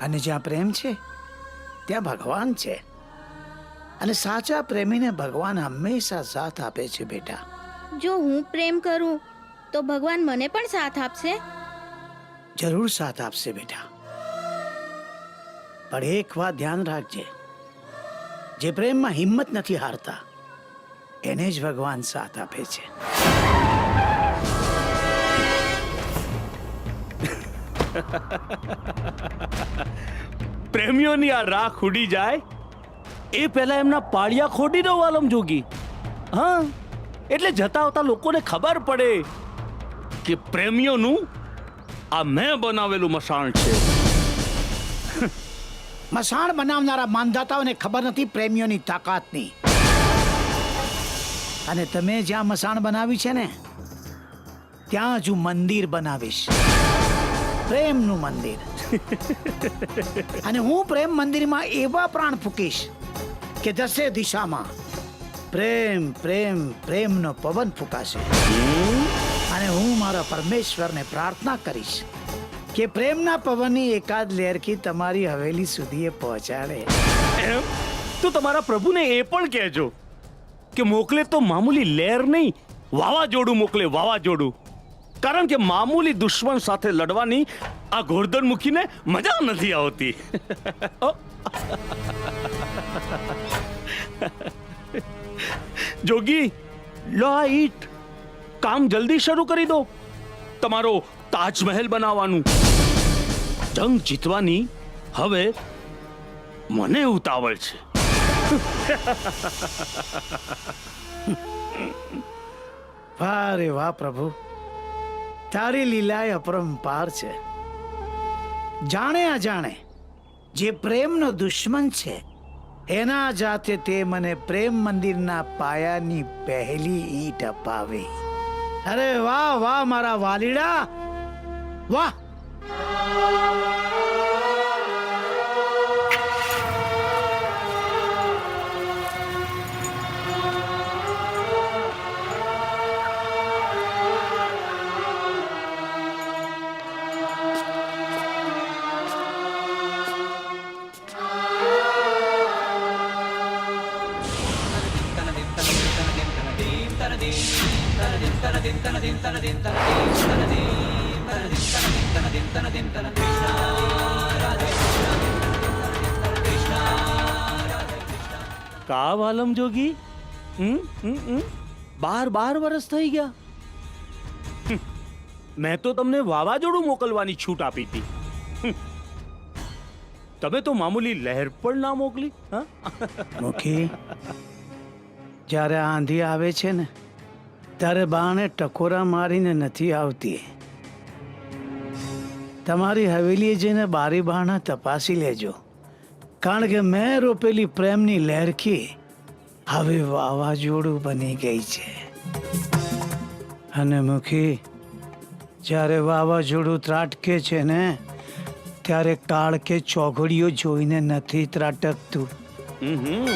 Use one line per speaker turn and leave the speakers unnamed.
અને જ્યાં પ્રેમ છે ત્યાં ભગવાન છે. અને સાચા પ્રેમીને ભગવાન હંમેશા સાથ આપે છે બેટા.
જો હું પ્રેમ કરું તો ભગવાન મને પણ સાથ આપશે?
જરૂર સાથ આપશે બેટા. પણ એક વાત ધ્યાન રાખજે. જે પ્રેમમાં હિંમત નથી હારતા એને જ ભગવાન સાથ આપે છે.
પ્રેમીઓની આ રાખ ઉડી જાય, એ પહેલા એમના પાળિયા ખોડી દો વાલમ જોગી. હા, એટલે જતા આવતા લોકોને ખબર પડે કે પ્રેમીઓનું આ મેં બનાવેલું મસાણ છે.
મસાણ બનાવનારા માનધાતાઓને ખબર નથી પ્રેમીઓની તાકાતની. અને તમે જ્યાં મસાણ બનાવી છે ને, ત્યાં જ હું મંદિર બનાવીશ. પ્રેમનું મંદિર. અને હું પ્રેમ મંદિરમાં એવા પ્રાણ ફૂકીશ કે દસે દિશામાં. પ્રેમ પ્રેમ, પ્રેમનો પવન ફૂંકાશે. અને હું મારા પરમેશ્વરને પ્રાર્થના કરીશ કે પ્રેમના પવનની એકાદ લહેરથી તમારી હવેલી સુધી પહોંચાડે.
એમ? તો તમારા પ્રભુને એ પણ કહેજો કે મોકલે તો મામૂલી લહેર નહીં, વાવાઝોડું મોકલે, વાવાઝોડું. કારણ કે મામૂલી દુશ્મન સાથે લડવાની આ ગોરધન મૂકીને મજા નથી આવતી. જોગી લો ઈટ કામ જલ્દી શરૂ કરી દો. તમારો તાજમહેલ બનાવવાનું. જંગ જીતવાની હવે મને ઉતાવળ છે.
વાહ રે વાહ પ્રભુ. તારી લીલાએ અપરંપાર છે. જાણે અજાણે જે પ્રેમનો દુશ્મન છે, એના જાતે તે મને પ્રેમ મંદિરના પાયાની પહેલી ઈંટ અપાવી. અરે વાહ વાહ, મારા વાલીડા! વાહ!
કા વાલમ જોગી હમ હમ હમ? બાર બાર વર્ષ થઈ ગયા હમ. મેં તો તમને વાવાઝોડું મોકલવાની છૂટ આપી હતી હમ. તમે તો મામૂલી લહેર પણ ના મોકલી હા
મુખી જ્યારે આંધી આવે છે ને ત્યારે બાણે ટકોરા મારીને નથી આવતી. તમારી હવેલીએ જઈને બારી બારણા તપાસી લેજો. કારણ કે મેં રોપેલી પ્રેમની લહેરખી હવે વાવાઝોડું બની ગઈ છે. અને મુખી, જ્યારે વાવાઝોડું ત્રાટકે છે ને, ત્યારે કાળ કે ચોઘડીઓ જોઈને નથી ત્રાટકતું.
હમ.